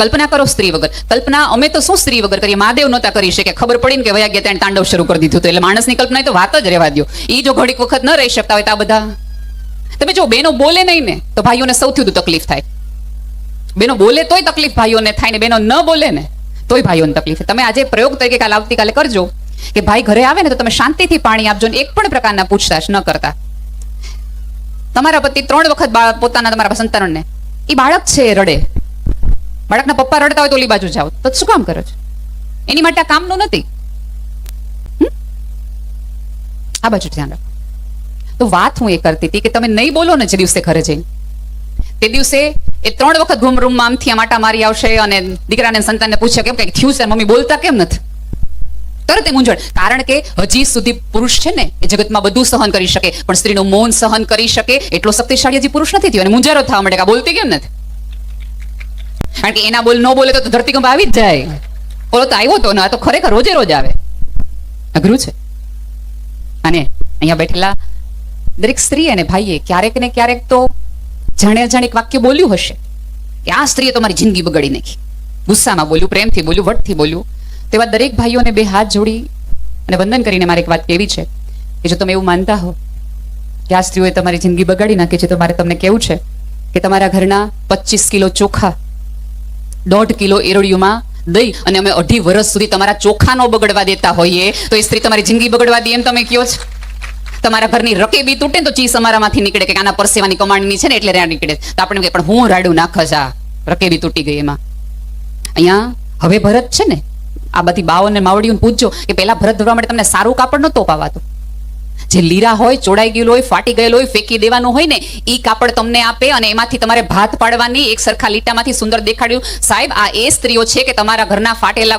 કલ્પના કરો સ્ત્રી વગર. કલ્પના, અમે તો શું સ્ત્રી વગર કરીએ? મહાદેવ નહોતા કરી શકે. ખબર પડી ને કે વયા ગયા ત્યાં તાંડવ શરૂ કરી દીધું એટલે માણસની કલ્પના તો વાત જ રહેવા દો એ જો ઘડીક વખત ન રહી શકતા હોય તો આ બધા. તમે જો, બેનો બોલે નહીં ને, તો ભાઈઓને સૌથી વધુ તકલીફ થાય. બેનો બોલે તોય તકલીફ ભાઈઓને થાય ને, બેનો ન બોલે ને, તોય ભાઈઓને તકલીફ તમે આજે પ્રયોગ તરીકે કાલ આવતીકાલે કરજો કે ભાઈ ઘરે આવે ને, તો તમે શાંતિથી પાણી આપજો ને, એક પણ પ્રકારના પૂછતાછ ન કરતા. તમારા પતિ ત્રણ વખત પોતાના તમારા સંતાનને. એ બાળક છે રડે. બાળકના પપ્પા રડતા હોય તો ઓલી બાજુ જાઓ. તો શું કામ કરો છો? એની માટે આ કામનું નથી? આ બાજુ ધ્યાન રાખો. તો વાત હું એ કરતી હતી કે તમે નહીં બોલો ને જે દિવસે ઘરે જઈને. તે દિવસે એ ત્રણ વખત ઘૂમ રૂમમાં આમથી આમ આટા મારી આવશે અને દીકરાને સંતાનને પૂછે કેમ કઈ થયું છે મમ્મી બોલતા કેમ નથી? તરત એ મૂંઝવણ. કારણ કે હજી સુધી પુરુષ છે ને, એ જગતમાં બધું સહન કરી શકે, પણ સ્ત્રીનું મૌન સહન કરી શકે એટલો શક્તિશાળી હજી પુરુષ નથી થયો. અને મૂંઝારો થવા માટે બોલતી કેમ નથી? કારણ કે એના બોલ ન બોલે તો ધરતીકંપ આવી જ જાય. ઓલો તો આવ્યો તો, ને તો ખરેખર રોજે રોજ આવે. અઘરું છે. અને અહીંયા બેઠેલા દરેક સ્ત્રી અને ભાઈએ ક્યારેક ને ક્યારેક તો જાણે અજાણે વાક્ય બોલ્યું હશે કે આ સ્ત્રીએ તો મારી જિંદગી બગાડી નાખી. ગુસ્સામાં બોલ્યું, પ્રેમથી બોલ્યું, વટથી બોલ્યું. તેવા દરેક ભાઈઓને બે હાથ જોડી અને વંદન કરીને મારે એક વાત કેવી છે કે જો તમે એવું માનતા હો કે આ સ્ત્રીઓએ તમારી જિંદગી બગાડી નાખી છે, તો મારે તમને કેવું છે કે તમારા ઘરના પચીસ કિલો ચોખા દોઢ કિલો એરડિયુંમાં દઈ અને અમે અઢી વર્ષ સુધી તમારા ચોખા નો બગડવા દેતા હોઈએ. તો એ સ્ત્રી તમારી જિંદગી બગડવા દે એમ તમે કયો છો? તમારા ઘરની રકેબી તૂટે તો ચીસ અમારામાંથી નીકળે કે આના પરસેવાની કમાણીની છે ને એટલે રહ્યા નીકળે. તો આપણે કે પણ હું રાડું નાખસ આ રકેબી તૂટી ગઈ એમાં. અહીંયા હવે ભરત છે ને, આ બધી બાવો ને માવડીઓને પૂછજો કે પેલા ભરત ધરવા માટે તમને સારું કાપડ નહોતો પાવાતું જે લીરા હોય ચોડાઈ ગયેલું હોય, ફાટી ગયેલું હોય, ફેંકી દેવાનું હોય ને એ કાપડ તમને આપે અને એમાંથી તમારે ભાત પાડવાની, એક સરખા લીટામાંથી સુંદર દેખાડ્યું. સાહેબ, આ એ સ્ત્રીઓ છે કે તમારા ઘરના ફાટેલા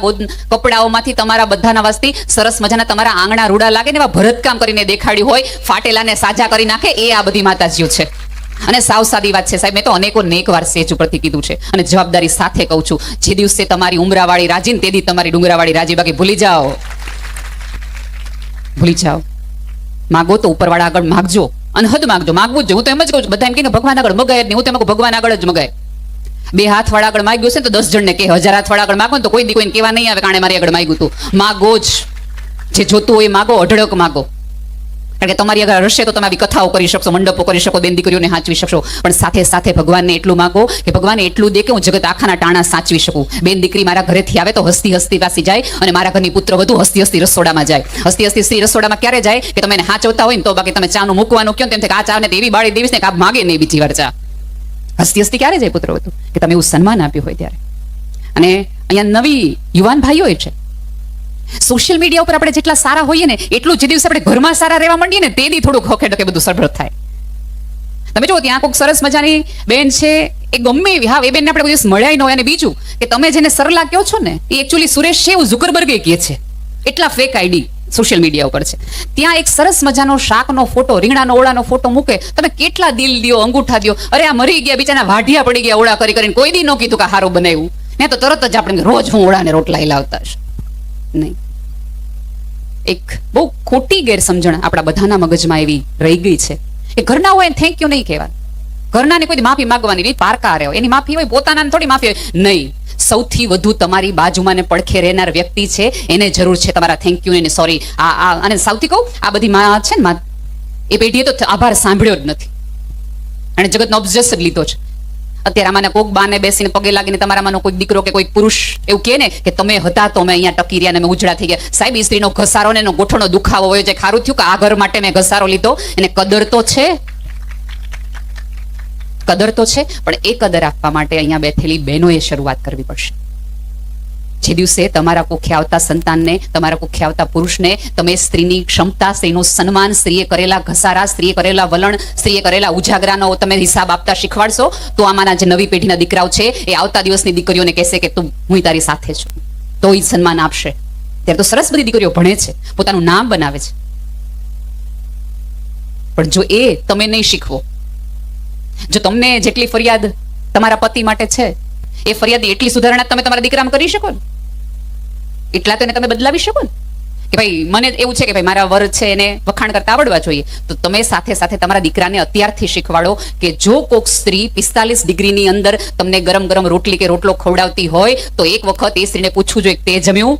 કપડાઓમાંથી તમારા બધાના વસ્તી સરસ મજાના તમારા આંગણા રૂડા લાગે ને એવા ભરતકામ કરીને દેખાડ્યું હોય, ફાટેલાને સાજા કરી નાખે, એ આ બધી માતાજીઓ છે. અને સાવ સાદી વાત છે સાહેબ, મેં તો અનેકો નેક વાર સેજ ઉપરથી કીધું છે. અને જવાબદારી સાથે કહું છું, જે દિવસે તમારી ઉમરાવાળી રાજી ને તે દી તમારી ડુંગરાવાળી રાજી બાકી ભૂલી જાઓ. ભૂલી જાઓ. માગો તો ઉપરવાળા આગળ માગજો અને હદ માગજો. માગવું જ. હું તો એમ જ કહું છું, બધા એમ કે ભગવાન આગળ મગાય નહીં. હું તો એમ ભગવાન આગળ જ મગાય. બે હાથ વાળા આગળ માગ્યું છે તો દસ જણને કે હજાર હાથ વાળા આગળ માગો ને તો કોઈ દી કોઈને કહેવા નહીં આવે કારણે મારી આગળ માગ્યું હતું માગો જ. જે જોતું હોય માગો, અઢળક માગો. કારણ કે તમારી આગળ હશે તો તમે આવી કથાઓ કરી શકશો, મંડપો કરી શકો, બેન દીકરીઓને સાચવી શકશો. પણ સાથે સાથે ભગવાનને એટલું માગો કે ભગવાન એટલું દે કે હું જગત આખાના ટાણા સાચવી શકું. બેન દીકરી મારા ઘરેથી આવે તો હસતી હસતી વાસી જાય અને મારા ઘરની પુત્ર વધુ હસતી હસતી રસોડામાં જાય. હસતી હસતી સ્ત્રી રસોડામાં ક્યારે જાય? કે તમે એને હાચવતા હોય ને તો બાકી તમે ચાનું મૂકવાનું કહો તેમ કે આ ચા ને તો બાળી દેવીશ ને કે આ માગે નહીં બીજી વાર ચા. હસતી હસતી ક્યારે જાય પુત્ર વધુ? કે તમે એવું સન્માન આપ્યું હોય ત્યારે. અને અહીંયા નવી યુવાન ભાઈઓ છે. સોશિયલ મીડિયા ઉપર આપણે જેટલા સારા હોઈએ ને, એટલું જે દિવસે આપણે ઘરમાં સારા રહેવા માંડીએ ને તે દી થોડુંક હોખે ડકે બધું સરભર થાય. તમે જુઓ, ત્યાં કોઈક સરસ મજાની બેન છે, એ ગમે એવી. હા, એ બેનને આપણે કોઈ મળ્યા ન હોય. અને બીજું, કે તમે જેને સરલા કહો છો ને, એ એકચ્યુઅલી સુરેશ છે, એવું ઝુકરબર્ગે કહે છે. એટલા ફેક આઈડી સોશિયલ મીડિયા ઉપર છે. ત્યાં એક સરસ મજાનો શાકનો ફોટો, રીંગણાનો ઓળાનો ફોટો મૂકે, તમે કેટલા દિલ દ્યો, અંગૂઠા દો અરે, આ મરી ગયા બિચારા વાઢિયા પડી ગયા ઓળા કરી કરીને કોઈ દી ન કીધું કે હારો બનાવ્યું. ને તો તરત જ આપણે રોજ હું ઓળાને રોટલા લાવતા હશે નહીં. એક બહુ ખોટી ગેરસમજણ આપણા બધાના મગજમાં એવી રહી ગઈ છે. એ ઘરના હોય થેન્ક યુ નહીં કહેવાય. ઘરનાને કોઈ માફી માંગવાની નહીં, પારકા રહ્યો એની માફી હોય પોતાના થોડી માફી હોય. નહીં. સૌથી વધુ તમારી બાજુમાં ને પડખે રહેનાર વ્યક્તિ છે, એને જરૂર છે તમારા થેન્ક યુ એને સોરી આ આ, અને સૌથી કહું, આ બધી માં છે ને એ પેઢીએ તો આભાર સાંભળ્યો જ નથી. અને જગતનો ઓબ્જેસ લીધો છે. અત્યારે આમાંને કોક બાને બેસીને પગે લાગીને તમારામાંનો કોઈ દીકરો કે કોઈ પુરુષ એવું કહે ને કે તમે હતા તો અમે અહીંયા ટકી રહ્યા ને અમે ઉજળા થઈ ગયા. સાહેબ, ઈ સ્ત્રીનો ઘસારો ને એનો ગોઠણો દુખાવો હોય છે. ખારું થયું કે આ ઘર માટે મેં ઘસારો લીધો? એને કદર તો છે? કદર તો છે, પણ એ કદર આપવા માટે અહીંયા બેઠેલી બહેનોએ શરૂઆત કરવી પડશે. જે દિવસે તમારા કુખે આવતા સંતાનને, તમારા કુખે આવતા પુરુષને, તમે સ્ત્રીની ક્ષમતા, સ્ત્રીનું સન્માન, સ્ત્રીએ કરેલા ઘસારા, સ્ત્રીએ કરેલા વલણ, સ્ત્રીએ કરેલા ઉજાગરાનો તમે હિસાબ આપતા શીખવાડશો, તો આમાંના જે નવી પેઢીના દીકરાઓ છે, એ આવતા દિવસની દીકરીઓને કહેશે કે તું, હું તારી સાથે છું. તો એ સન્માન આપશે. ત્યારે તો સરસ બધી દીકરીઓ ભણે છે, પોતાનું નામ બનાવે છે. પણ જો એ તમે નહીં શીખવો, જો તમને જેટલી ફરિયાદ તમારા પતિ માટે છે એ ફરિયાદ એટલી સુધારણા તમે તમારા દીકરામાં કરી શકો ને. એટલા તો એને તમે બદલાવી શકો ને. કે ભાઈ, મને એવું છે કે ભાઈ, મારા વર છે એને વખાણ કરતા આવડવા જોઈએ. તો તમે સાથે સાથે તમારા દીકરાને અત્યારથી શીખવાડો કે જો કોક સ્ત્રી પિસ્તાલીસ ડિગ્રીની અંદર તમને ગરમ ગરમ રોટલી કે રોટલો ખવડાવતી હોય, તો એક વખત એ સ્ત્રીને પૂછવું જોઈએ તે જમ્યું?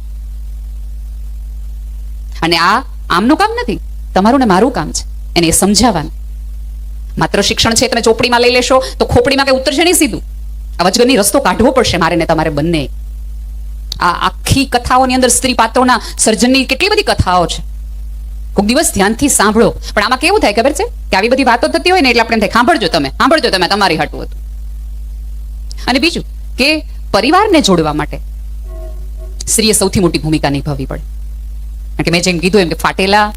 અને આ આમનું કામ નથી. તમારું ને મારું કામ છે. એને સમજાવવાનું. માત્ર શિક્ષણ છે તમે ચોપડીમાં લઈ લેશો, તો ખોપડીમાં કઈ ઉતરશે નહીં સીધું? વચગરની રસ્તો કાઢવો પડશે મારે ને તમારે બંને આ આખી કથાઓની અંદર સ્ત્રી પાત્રોના સર્જનની કેટલી બધી કથાઓ છે. કોઈક દિવસ ધ્યાનથી સાંભળો. પણ આમાં કેવું થાય ખબર છે? કે આવી બધી વાતો થતી હોય ને એટલે આપણે થાય, સાંભળજો તમે સાંભળજો તમે તમારી હાટું હતું. અને બીજું, કે પરિવારને જોડવા માટે સ્ત્રીએ સૌથી મોટી ભૂમિકા નિભાવવી પડે. કારણ કે મેં જેમ કીધું એમ કે ફાટેલા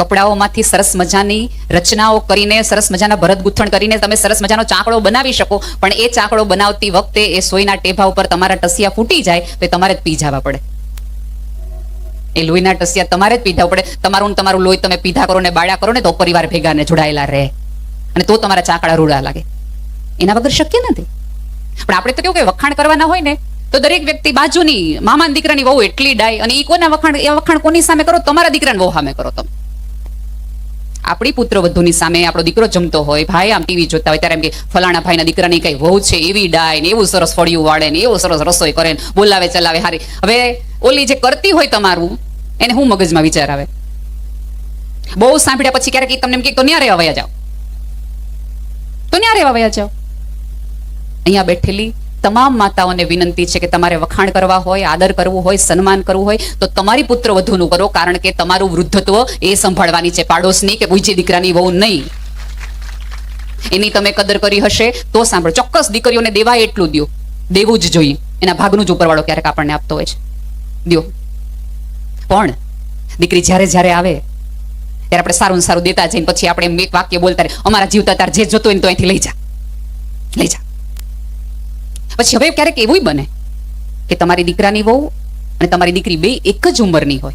કપડાઓમાંથી સરસ મજાની રચનાઓ કરીને, સરસ મજાના ભરત ગૂંથણ કરીને તમે સરસ મજાનો ચાકડો બનાવી શકો. પણ એ ચાકડો બનાવતી વખતે એ સોયના ટેભા ઉપર તમારા ટસિયા ફૂટી જાય, તો તમારે જ પી જવા પડે. એ લોહીના ટસિયા તમારે જ પીધા પડે. તમારું તમારું લોહી તમે પીધા કરો ને બાળ્યા કરો ને તો પરિવાર ભેગા ને જોડાયેલા રહે. અને તો તમારા ચાકડા રૂડા લાગે. એના વગર શક્ય નથી. પણ આપણે તો કેવું કે વખાણ કરવાના હોય ને, તો દરેક વ્યક્તિ બાજુની મામા દીકરાની વહુ એટલી ડાય અને એ કોના વખાણ, એ વખાણ કોની સામે કરો? તમારા દીકરાને વહુ સામે કરો તમે. આપણી પુત્ર વધુની સામે આપણો દીકરો જમતો હોય, ભાઈ આમ ટીવી જોતા હોય, ત્યારે એમ કે ફલાણા ભાઈના દીકરાની કઈ વહુ છે, એવી ડાય ને એવું સરસ ફળિયું વાળે ને એવું સરસ રસોઈ કરે ને બોલાવે, ચલાવે, હારી. હવે ઓલી જે કરતી હોય તમારું, એને હું મગજમાં વિચાર આવે? બહુ સાંભળ્યા પછી ક્યારેક તમને એમ કે તો ન્યા રહેવા વયા જાઓ? તો ન્યા રહેવા વયા જાઓ? અહીંયા બેઠેલી તમામ માતાઓને વિનંતી છે કે તમારે વખાણ કરવા હોય, આદર કરવું હોય, સન્માન કરવું હોય, તો તમારી પુત્ર વધુનું કરો, કારણ કે તમારું વૃદ્ધત્વ એ સંભાળવાની છે. પાડોશની કે બીજી દીકરાની વહુ નહીં. એની તમે કદર કરી હશે, તો સાંભળો. ચોક્કસ દીકરીઓને દેવાય એટલું દ્યો. દેવું જ જોઈએ. એના ભાગનું જ ઉપરવાળો ક્યારેક આપણને આપતો હોય છે. દો પણ દીકરી જ્યારે જ્યારે આવે, ત્યારે આપણે સારું સારું દેતા જઈને પછી આપણે એક વાક્ય બોલતા રહે અમારા જીવતા તાર જે જોતો હોય તો અહીંથી લઈ જા. લઈ જા. પછી હવે ક્યારેક એવું બને કે તમારી દીકરાની વહુ અને તમારી દીકરી બે એક જ ઉંમરની હોય.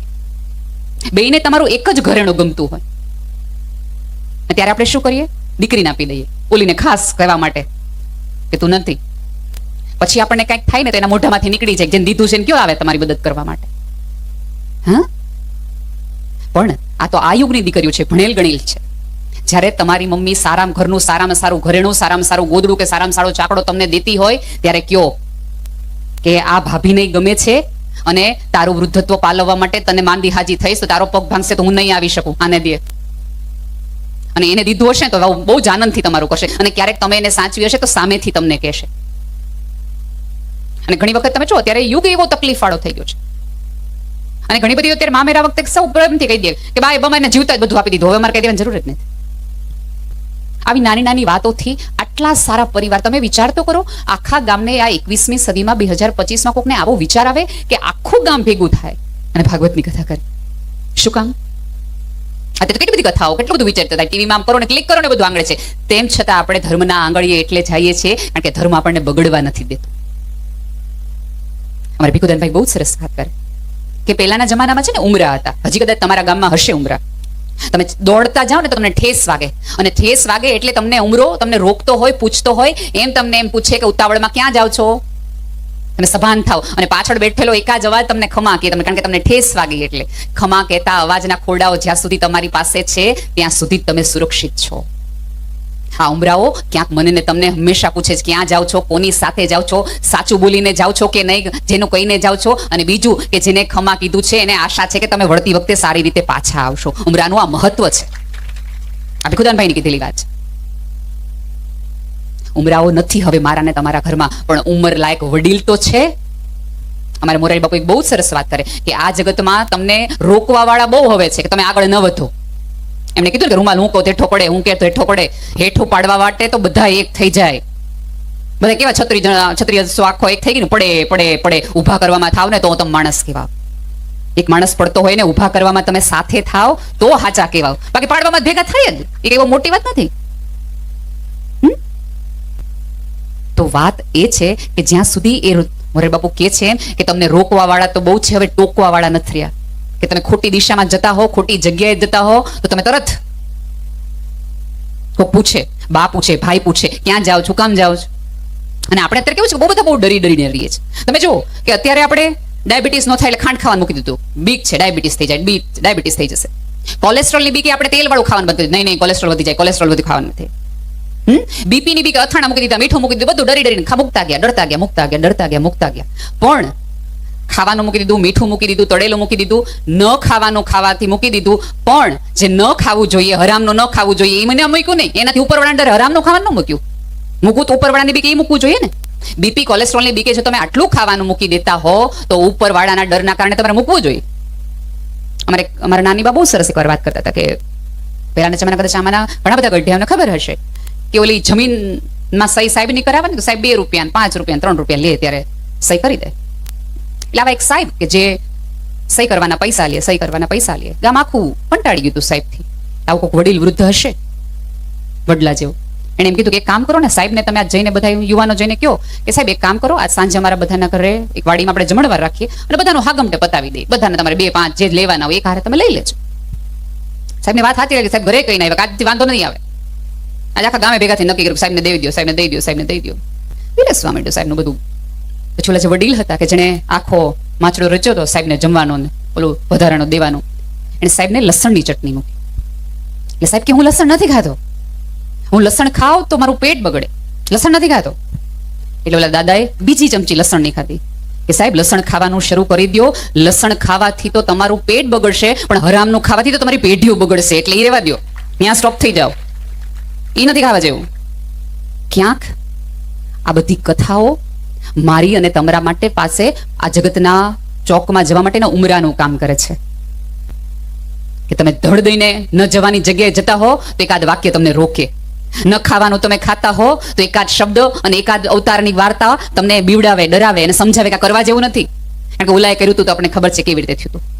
બેને તમારું એક જ ઘરેણું ગમતું હોય. ત્યારે આપણે શું કરીએ? દીકરીને આપી દઈએ. ઓલીને ખાસ કહેવા માટે કે તું નથી. પછી આપણને કંઈક થાય ને તો એના મોઢામાંથી નીકળી જાય જેને દીધું છે ને કયો આવે તમારી મદદ કરવા માટે? હા? પણ આ તો આ યુગની દીકરીઓ છે, ભણેલ ગણેલ છે. જ્યારે તમારી મમ્મી સારામાં ઘરનું, સારામાં સારું ઘરેણું, સારામાં સારું ગોદડું કે સારામાં સારો ચાકડો તમને દેતી હોય, ત્યારે કયો? કે આ ભાભીને ગમે છે અને તારું વૃદ્ધત્વ પાલવવા માટે તને માંદી હાજી થઈશ, તો તારો પગ ભાંગશે તો હું નહીં આવી શકું, આને દે. અને એને દીધું હશે તો બહુ જ આનંદથી તમારું કરશે. અને ક્યારેક તમે એને સાચવી હશે તો સામેથી તમને કહેશે. અને ઘણી વખત તમે જો, અત્યારે યુગ એવો તકલીફ વાળો થઈ ગયો છે. અને ઘણી બધી અત્યારે મામેરા વખતે સૌ પ્રેમથી કહી દે કે ભાઈ બમાને જીવતા જ બધું આપી દીધું. હવે મારે કહી દેવાની જરૂર જ નથી. આવી નાની નાની વાતોથી આટલા સારા પરિવાર. તમે વિચાર તો કરો, આખા ગામને આ એકવીસમી સદીમાં બે હજાર પચીસમાં કોકને આવો વિચાર આવે કે આખું ગામ ભેગું થાય. અને ભાગવતની કથા કરે. શું કામ? તો કેટલી બધી કથાઓ, કેટલું બધું વિચારતા હતા. ટીવીમાં આમ કરો ને ક્લિક કરો ને બધું આંગળે છે. તેમ છતાં આપણે ધર્મના આંગળીએ એટલે જઈએ છીએ, કારણ કે ધર્મ આપણને બગડવા નથી દેતો. અમારે ભીખુદાનભાઈ બહુ સરસ વાત કરે. કે પહેલાના જમાનામાં છે ને ઉમરા હતા. હજી કદાચ તમારા ગામમાં હશે ઉમરા. તમે દોડતા જાઓ ને તો તમને ઠેસ વાગે. અને ઠેસ વાગે એટલે તમને ઉમરો, તમને રોકતો હોય, પૂછતો હોય, એમ તમને એમ પૂછે કે ઉતાવળમાં ક્યાં જાઓ છો? તમે સભાન થાવ અને પાછળ બેઠેલો એકાજ અવાજ તમને ખમા કે તમે, કારણ કે તમને ઠેસ વાગી એટલે. ખમા કહેતા અવાજના ખોડાઓ જ્યાં સુધી તમારી પાસે છે, ત્યાં સુધી તમે સુરક્ષિત છો. હા ઉમરાઓ ક્યાંક મને ને તમને હંમેશા પૂછે છે ક્યાં જાઓ છો? કોની સાથે જાઓ છો? સાચું બોલીને જાઓ છો કે નહીં? જેનું કહીને જાઓ છો? અને બીજું કે જેને ખમા કીધું છે, એને આશા છે કે તમે વળતી વખતે સારી રીતે પાછા આવશો. ઉમરાનું આ મહત્વ છે. આ ભીખુદાનભાઈની કીધેલી વાત છે. ઉમરાઓ નથી હવે મારા ને તમારા ઘરમાં, પણ ઉંમર લાયક વડીલ તો છે. અમારે મોરારી બાપુ એક બહુ સરસ વાત કરે કે આ જગતમાં તમને રોકવા વાળા બહુ હવે છે, કે તમે આગળ ન વધો. એમણે કીધું કે રૂમાલ હું કહું હેઠો પડે, હું કે હેઠો પડે, હેઠું પાડવા માટે તો બધા એક થઈ જાય. બધા કેવા છત્રી છત્રી આખો એક થઈ ગઈ ને, પડે પડે પડે, ઊભા કરવામાં થાવ ને તો તમે માણસ કહેવાવ. એક માણસ પડતો હોય ને, ઊભા કરવામાં તમે સાથે થાવ, તો હાચા કહેવાવ. બાકી પાડવામાં ભેગા થાય જ. એ એવો મોટી વાત નથી? તો વાત એ છે કે જ્યાં સુધી એ મોરે બાપુ કે છે કે તમને રોકવા વાળા તો બહુ છે, હવે ટોકવા વાળા નથી રહ્યા. કે તમે ખોટી દિશામાં જતા હો, ખોટી જગ્યાએ જતા હો, તો તમે તરત કોઈ પૂછે, બા પૂછે, ભાઈ પૂછે, ક્યાં જાઓ છો, કામ જાઓ છો? અને આપણે અત્યારે કેવું છે બહુ બધા બહુ ડરી ડરીને રહીએ છીએ. તમે જુઓ કે અત્યારે આપણે ડાયાબિટીસ નો થાય એટલે ખાંડ ખાવાનું મૂકી દીધું. બીક છે, ડાયાબિટીસ થઈ જાય, બીક, ડાયાબિટીસ થઈ જશે. કોલેસ્ટ્રોલની બીક આપણે તેલ વાળું ખાવાનું બધું નહીં નહીં, કોલેસ્ટ્રોલ વધી જાય, કોલેસ્ટ્રોલ વધુ ખાવાનું નથી. બીપી ની બીક અથાણા મૂકી દીધા, મીઠું મૂકી દીધું, બધું ડરી ડરીને મૂકતા ગયા, ડરતા ગયા, મૂકતા ગયા, ડરતા ગયા, મૂકતા ગયા. પણ ખાવાનું મૂકી દીધું, મીઠું મૂકી દીધું, તળેલું મૂકી દીધું, ન ખાવાનું ખાવાથી મૂકી દીધું. પણ જે ન ખાવું જોઈએ, હરામનું ન ખાવું જોઈએ, એ મને મૂક્યું નહીં. એનાથી ઉપરવાળા અંદર હરામનું ખાવાનું મૂક્યું. મૂકવું તો ઉપરવાળાની બીક એ મૂકવું જોઈએ ને. બીપી કોલેસ્ટ્રોલની બીકે જો તમે આટલું ખાવાનું મૂકી દેતા હો, તો ઉપરવાળાના ડરના કારણે તમારે મૂકવું જોઈએ. અમારે અમારા નાની બા બહુ સરસ એકવાર વાત કરતા હતા કે પહેલાના જમાના કદાચ આમાંના ઘણા બધા ગઢિયાઓને ખબર હશે કે ઓલી જમીનમાં સહી સાહેબની કરાવે ને તો સાહેબ બે રૂપિયા પાંચ રૂપિયા ત્રણ રૂપિયા લે ત્યારે સહી કરી દે. એટલે આવા એક સાહેબ કે જે સહી કરવાના પૈસા લે, સહી કરવાના પૈસા લે. ગામ આખું કંટાળી ગયું હતું સાહેબથી આવું કોઈક વડીલ વૃદ્ધ હશે? વડલા જેવો. એણે એમ કીધું કે એક કામ કરો ને, સાહેબને તમે આજ જઈને બધા યુવાનો જઈને કહો કે સાહેબ, એક કામ કરો, આજ સાંજે અમારા બધાના ઘરે એક વાડીમાં આપણે જમણવાર રાખીએ અને બધાનો હાગમટે પતાવી દઈએ બધાને તમારે બે, પાંચ જે લેવાના હોય એક હારે તમે લઈ લેજો. સાહેબની વાત સાચી લાગી. સાહેબ ઘરે કઈ ના આવે આજથી વાંધો નહીં આવે. આજે આખા ગામે ભેગાથી નક્કી કર્યું સાહેબને દઈ દો સાહેબને દઈ દો સાહેબને દઈ દો વિરસવા માંડ્યું સાહેબનું બધું. ઓલા જે વડીલ હતા કે જેણે આખો માછડો રચ્યો હતો સાહેબને જમવાનો ઓલું વધારાનો દેવાનો, એને સાહેબને લસણની ચટણી મૂકી. એટલે સાહેબ કે, હું લસણ નથી ખાતો. હું લસણ ખાવ તો મારું પેટ બગડે. લસણ નથી ખાતો. એટલે ઓલા દાદાએ બીજી ચમચી લસણ નહીં ખાધી. કે સાહેબ, લસણ ખાવાનું શરૂ કરી દો લસણ ખાવાથી તો તમારું પેટ બગડશે, પણ હરામનું ખાવાથી તો તમારી પેઢીઓ બગડશે. એટલે એ રહેવા દો ત્યાં સ્ટોપ થઈ જાઓ. એ નથી ખાવા જેવું. ક્યાંક આ બધી કથાઓ મારી અને તમારા માટે પાસે આ જગતના ચોકમાં જવા માટેના ઉમરાનું કામ કરે છે. કે તમે ધડ દઈને ન જવાની જગ્યાએ જતા હો, તો એકાદ વાક્ય તમને રોકે. ન ખાવાનું તમે ખાતા હો, તો એકાદ શબ્દ અને એકાદ અવતારની વાર્તા તમને બીવડાવે, ડરાવે અને સમજાવે કે કરવા જેવું નથી. કારણ કે ઓલાએ કર્યું હતું તો આપણને ખબર છે કેવી રીતે થયું હતું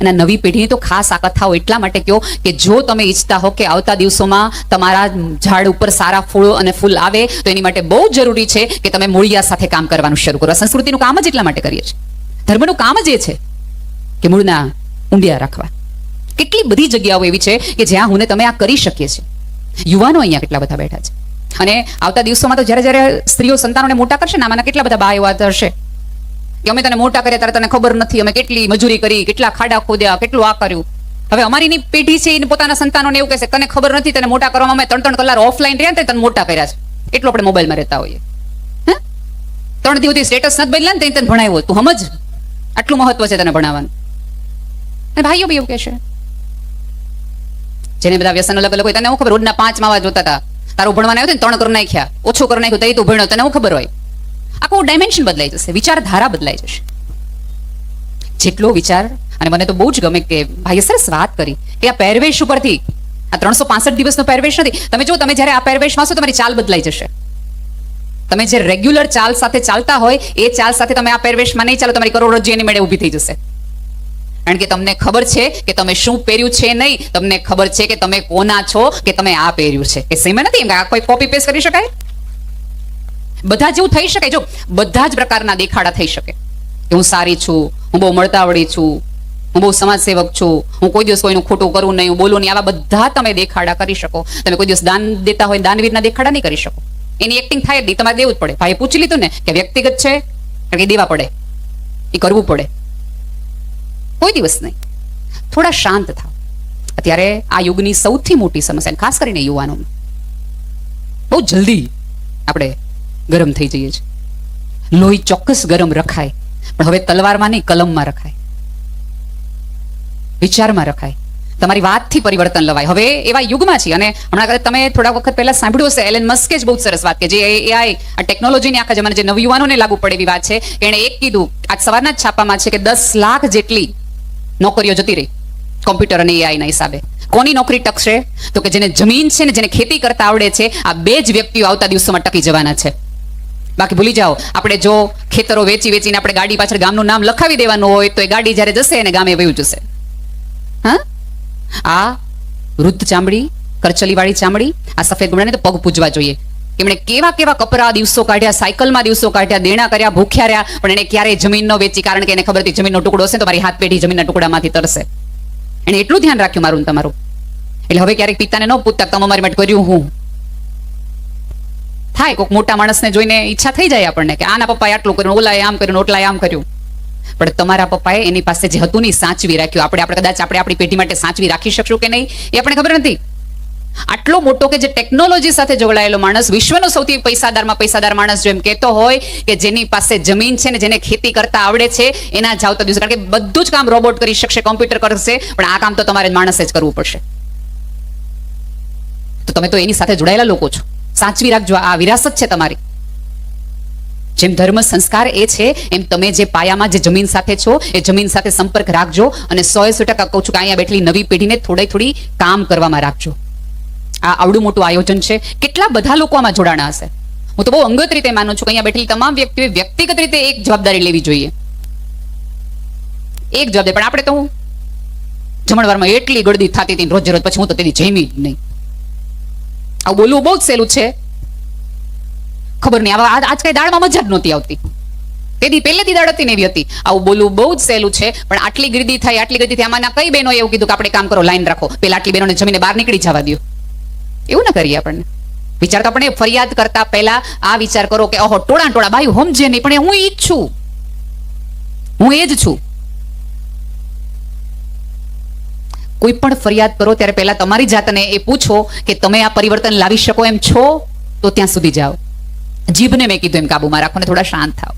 અને નવી પેઢીની તો ખાસ આ કથાઓ એટલા માટે કહો કે જો તમે ઈચ્છતા હો કે આવતા દિવસોમાં તમારા ઝાડ ઉપર સારા ફૂળો અને ફૂલ આવે, તો એની માટે બહુ જરૂરી છે કે તમે મૂળિયા સાથે કામ કરવાનું શરૂ કરો. સંસ્કૃતિનું કામ જ એટલા માટે કરીએ છીએ. ધર્મનું કામ જ એ છે કે મૂળના ઊંડિયા રાખવા. કેટલી બધી જગ્યાઓ એવી છે કે જ્યાં હું તમે આ કરી શકીએ છીએ. યુવાનો અહીંયા કેટલા બધા બેઠા છે. અને આવતા દિવસોમાં તો જ્યારે જ્યારે સ્ત્રીઓ સંતાનોને મોટા કરશે ને આમાંના કેટલા બધા બા એવા હશે? કે અમે તને મોટા કર્યા ત્યારે તને ખબર નથી, અમે કેટલી મજૂરી કરી, કેટલા ખાડા ખોદ્યા, કેટલું આ કર્યું. હવે અમારી પેઢી છે એને પોતાના સંતાનોને એવું કહેશે તને ખબર નથી, તને મોટા કરવામાં અમે ત્રણ ત્રણ કલાક ઓફલાઈન રહ્યા ને તને મોટા કર્યા છે. એટલું આપણે મોબાઈલમાં રહેતા હોઈએ. હે? ત્રણ દિવસથી સ્ટેટસ નથી બદલા ને તને તને ભણાવ્યો તું સમજ? આટલું મહત્વ છે તને ભણાવવાનું. ભાઈઓ બી એવું કહેશે જેને બધા વ્યસન અલગ અલગ હોય, તને હું ખબર? રોજના પાંચ માવા જોતા હતા. તારું ભણવા આવ્યો ને, ત્રણ કરી નાખ્યા. ઓછું કરી નાખ્યું તો તું ભણ્યો તને હું ખબર હોય? આખું ડાયમેન્શન બદલાઈ જશે, વિચારધારા બદલાઈ જશે. જેટલો વિચાર, અને મને તો બહુ જ ગમે કે ભાઈએ સરસ વાત કરી કે આ પહેરવેશ ઉપરથી, આ ત્રણસો પાસઠ દિવસનો પહેરવેશ નથી. તમે જો તમે જ્યારે આ પહેરવેશમાં છો તમારી ચાલ બદલાઈ જશે. તમે જે રેગ્યુલર ચાલ સાથે ચાલતા હોય, એ ચાલ સાથે તમે આ પહેરવેશમાં નહીં ચાલો, તમારી કરોડરજ્જુ એની મેળે ઊભી થઈ જશે. કારણ કે તમને ખબર છે કે તમે શું પહેર્યું છે નહીં, તમને ખબર છે કે તમે કોના છો, કે તમે આ પહેર્યું છે. એ સેમ નથી આ કોઈ કોપી પેસ્ટ કરી શકાય? બધા જેવું થઈ શકે? જો બધા જ પ્રકારના દેખાડા થઈ શકે. કે હું સારી છું, હું બહુ મળતાવડી છું, હું બહુ સમાજ સેવક છું, હું કોઈ દિવસ કોઈનું ખોટું કરું નહીં, હું બોલું નહીં, આવા બધા તમે દેખાડા કરી શકો. તમે કોઈ દિવસ દાન દેતા હોય, દાનવીરના દેખાડા નહીં કરી શકો. એની એક્ટિંગ થાય જ નહીં તમારે દેવું જ પડે. ભાઈ પૂછી લીધું ને કે વ્યક્તિગત છે? કે દેવા પડે. એ કરવું પડે. કોઈ દિવસ નહીં. થોડા શાંત થાવ અત્યારે આ યુગની સૌથી મોટી સમસ્યા, ખાસ કરીને યુવાનોમાં. બહુ જલ્દી આપણે ગરમ થઈ જઈએ છીએ. લોહી ચોક્કસ ગરમ રખાય, પણ હવે તલવારમાં નહીં, કલમમાં રખાય. વિચારમાં રખાય. તમારી વાતથી પરિવર્તન લવાય. હવે એવા યુગમાં છીએ અને હમણાં તમે થોડા વખત પહેલા સાંભળ્યું હશે, એલન મસ્કે જ બહુ સરસ વાત કે જે એઆઈ આ ટેકનોલોજીની આખા જમાને જે નવયુવાનોને લાગુ પડે એવી વાત છે એણે એક કીધું, આજ સવારના જ છાપામાં છે કે દસ લાખ જેટલી નોકરીઓ જતી રહી, કોમ્પ્યુટર અને એઆઈના હિસાબે. કોની નોકરી ટકશે? તો કે જેને જમીન છે ને જેને ખેતી કરતા આવડે છે, આ બે જ વ્યક્તિઓ આવતા દિવસોમાં ટકી જવાના છે. બાકી ભૂલી જાઓ. આપણે જો ખેતરો વેચી વેચીને આપણે ગાડી પાછળ ગામનું નામ લખાવી દેવાનું હોય તો એ ગાડી જ્યારે જશે એને ગામે વયું જશે. હા? આ વૃદ્ધ ચામડી, કરચલીવાળી ચામડી, આ સફેદ ગુમડાને તો પગ પૂજવા જોઈએ. એમણે કેવા કેવા કપરા દિવસો કાઢ્યા, સાયકલમાં દિવસો કાઢ્યા, દેણા કર્યા, ભૂખ્યા રહ્યા, પણ એને ક્યારેય જમીન ન વેચી કારણ કે એને ખબર હતી જમીનનો ટુકડો હશે તો મારી હાથ પેઢી જમીનના ટુકડામાંથી તરશે. એને એટલું ધ્યાન રાખ્યું મારું તમારું. એટલે હવે ક્યારેક પિતાને ન પૂછતા તમે મારી માટે કર્યું હું? થાય. કોઈક મોટા માણસને જોઈને ઈચ્છા થઈ જાય આપણને કે આના પપ્પાએ આટલું કર્યું, ઓલાએ આમ કર્યું ઓટલાએ આમ કર્યું. પણ તમારા પપ્પાએ એની પાસે જે હતું નહીં સાચવી રાખ્યું. આપણે આપણે કદાચ આપણે આપણી પેઢી માટે સાચવી રાખી શકશું કે નહીં એ આપણે ખબર નથી. આટલો મોટો કે જે ટેકનોલોજી સાથે જોડાયેલો માણસ વિશ્વનો સૌથી પૈસાદારમાં પૈસાદાર માણસ જો એમ કહેતો હોય કે જેની પાસે જમીન છે ને જેને ખેતી કરતા આવડે છે, એના જ આવતા દિવસે. કારણ કે બધું જ કામ રોબોટ કરી શકશે કોમ્પ્યુટર કરશે, પણ આ કામ તો તમારે માણસે જ કરવું પડશે. તો તમે તો એની સાથે જોડાયેલા લોકો છો. સાચવી રાખજો. આ વિરાસત છે તમારી. જેમ ધર્મ સંસ્કાર એ છે, એમ તમે જે પાયામાં જે જમીન સાથે છો, એ જમીન સાથે સંપર્ક રાખજો અને સો સો ટકા કહું છું કે અહીંયા બેઠેલી નવી પેઢીને થોડી થોડી કામ કરવામાં રાખજો. આ આવડું મોટું આયોજન છે. કેટલા બધા લોકો આમાં જોડાણા હશે? હું તો બહુ અંગત રીતે માનું છું કે અહીંયા બેઠેલી તમામ વ્યક્તિઓએ વ્યક્તિગત રીતે એક જવાબદારી લેવી જોઈએ. એક જવાબદારી. પણ આપણે તો હું જમણવારમાં એટલી ગળદી થતી હતી રોજ રોજ, પછી હું તો તેની જમી જ નહીં. આવું બોલવું બહુ જ સહેલું છે. ખબર નહીં, આવા આજ કઈ દાળમાં મજા જ નહોતી આવતી. તેથી પહેલેથી દાળ હતી ને એવી હતી. આવું બોલવું બહુ જ સહેલું છે, પણ આટલી ગીર્દી થઈ, આટલી ગીર્દી થઈ, આમાંના કઈ બહેનો એવું કીધું કે આપણે કામ કરો, લાઈન રાખો. પેલા આટલી બહેનોને જમીને બહાર નીકળી જવા દો એવું ના કરીએ આપણને. વિચાર તો આપણે ફરિયાદ કરતા પહેલા આ વિચાર કરો કે, ઓહો, ટોળા ટોળા ભાઈ સમજે નહીં, પણ હું ઈ જ છું. હું એ જ છું. કોઈ પણ ફરિયાદ કરો ત્યારે પહેલા તમારી જાતને એ પૂછો કે તમે આ પરિવર્તન લાવી શકો એમ છો? તો ત્યાં સુધી જાઓ. જીભને મેં કીધું એમ, કાબુમાં રાખો ને થોડા શાંત થાવ